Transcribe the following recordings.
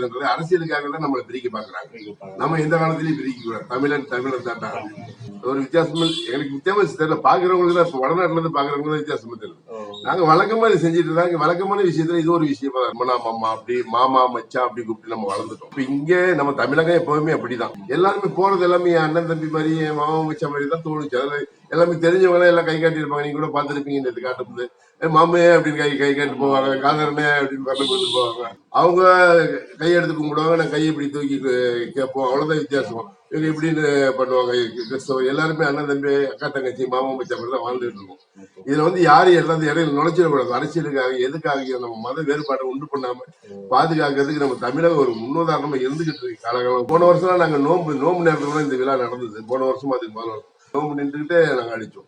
அதுன்றது அரசியலுக்காக தான் நம்மளை பிரிக்க பாக்குறாங்க நம்ம எந்த காலத்திலயும் பிரிக்க கூடாது. தமிழன் தமிழன் தாண்டா ஒரு வித்தியாசம் எனக்கு வித்தியாசம் தெரியல. பாக்குறவங்களுக்கு தான் இப்ப வடநாட்டுல இருந்து பாக்குறவங்களுக்கு தான் வித்தியாசமா தெரியல நாங்க வழக்கமா இதை செஞ்சுட்டு இருந்தாங்க. வழக்கமான விஷயத்துல இது ஒரு விஷயமா. அம்மனா மாமா அப்படி மாமா மச்சான் அப்படி கூப்பிட்டு நம்ம வளர்ந்துட்டோம். இப்ப இங்க நம்ம தமிழகம் எப்பவுமே அப்படிதான். எல்லாருமே போறது எல்லாமே என் அண்ணன் தம்பி மாதிரி என் மாமா மச்சான் மாதிரி தான் தோணுச்சு. அதுல எல்லாமே தெரிஞ்சவங்க எல்லாம் கை காட்டியிருப்பாங்க. நீங்க கூட பார்த்திருப்பீங்க இந்த காட்டும்போது மாமே அப்படின்னு கை கை காட்டு போவாங்க. காதரனே அப்படின்னு வரல கொடுத்து போவாங்க. அவங்க கை எடுத்து கும்பிடுவாங்க. நான் கையை இப்படி தூக்கி கேட்போம். அவ்வளவுதான் வித்தியாசம். இவங்க இப்படின்னு பண்ணுவாங்க. கிறிஸ்தவ எல்லாருமே அண்ணன் தம்பி அக்கா தங்கச்சி மாமா மச்சான் மாதிரி தான் வாழ்ந்துட்டு இருக்கோம். இதுல வந்து யாரும் எல்லாத்தையும் இடையில நுழைச்சிடக்கூடாது. அரசியலுக்காக எதுக்காக நம்ம மத வேறுபாட்டை உண்டு பண்ணாம பாதுகாக்கிறதுக்கு நம்ம தமிழக ஒரு முன்னுதாரணமா இருந்துகிட்டு இருக்கு காலகாலம் போன வருஷம் நாங்க நோம்பு நோம்பு நேரத்துல கூட இந்த விழா நடந்தது. போன வருஷம் அதுக்கு முதல் வருஷம் நோம்பு நின்றுகிட்டே நாங்க அடிச்சோம்.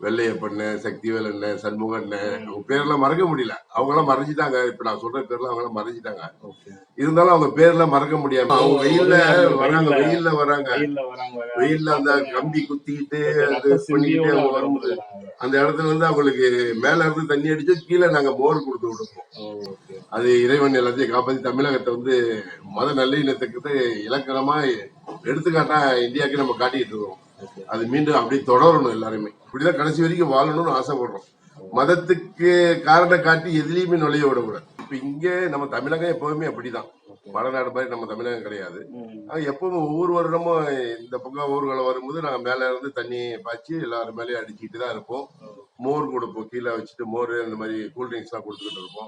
வெள்ளையப்பண்ண சக்திவேல் அண்ணன் சண்முக அண்ணன் அவங்க பேர்லாம் மறக்க முடியல. அவங்க எல்லாம் மறைஞ்சிட்டாங்க. இப்ப நான் சொல்ற பேர்லாம் அவங்க எல்லாம் மறைஞ்சிட்டாங்க இருந்தாலும் அவங்க பேர்லாம் மறக்க முடியாம அவங்க வெயில்ல வராங்க வெயில்ல வராங்க. வெயில்ல அந்த கம்பி குத்திக்கிட்டு அது பண்ணிக்கிட்டு அவங்க வரும்போது அந்த இடத்துல வந்து அவங்களுக்கு மேல இருந்து தண்ணி அடிச்சு கீழே நாங்க மோர் கொடுத்து விடுவோம் அது இறைவன் எல்லாத்தையும் காப்பாத்தி தமிழகத்தை வந்து மத நல்லிணத்துக்கு இலக்கணமா எடுத்துக்காட்டா இந்தியாவுக்கு நம்ம காட்டிட்டு இருக்கோம். அது மீண்டும் அப்படி தொடரணும் எல்லாருமே இப்படிதான் கடைசி வரைக்கும் வாழணும்னு ஆசைப்படுறோம். மதத்துக்கு காரணம் காட்டி எதுலயுமே நுழைய விடக்கூடாது. இப்ப இங்க நம்ம தமிழகம் எப்பவுமே அப்படிதான். வடநாடு மாதிரி நம்ம தமிழகம் கிடையாது. எப்பவும் ஒவ்வொரு வருடமும் இந்த பக்கம் ஊர்வலம் வரும்போது நாங்க மேல இருந்து தண்ணி பாய்ச்சி எல்லாரும் மேலேயும் அடிச்சுட்டு தான் இருப்போம் மோர் கொடுப்போம் கீழே வச்சுட்டு மோர் அந்த மாதிரி கூல் ட்ரிங்க்ஸ் எல்லாம் கொடுத்துக்கிட்டு இருப்போம்.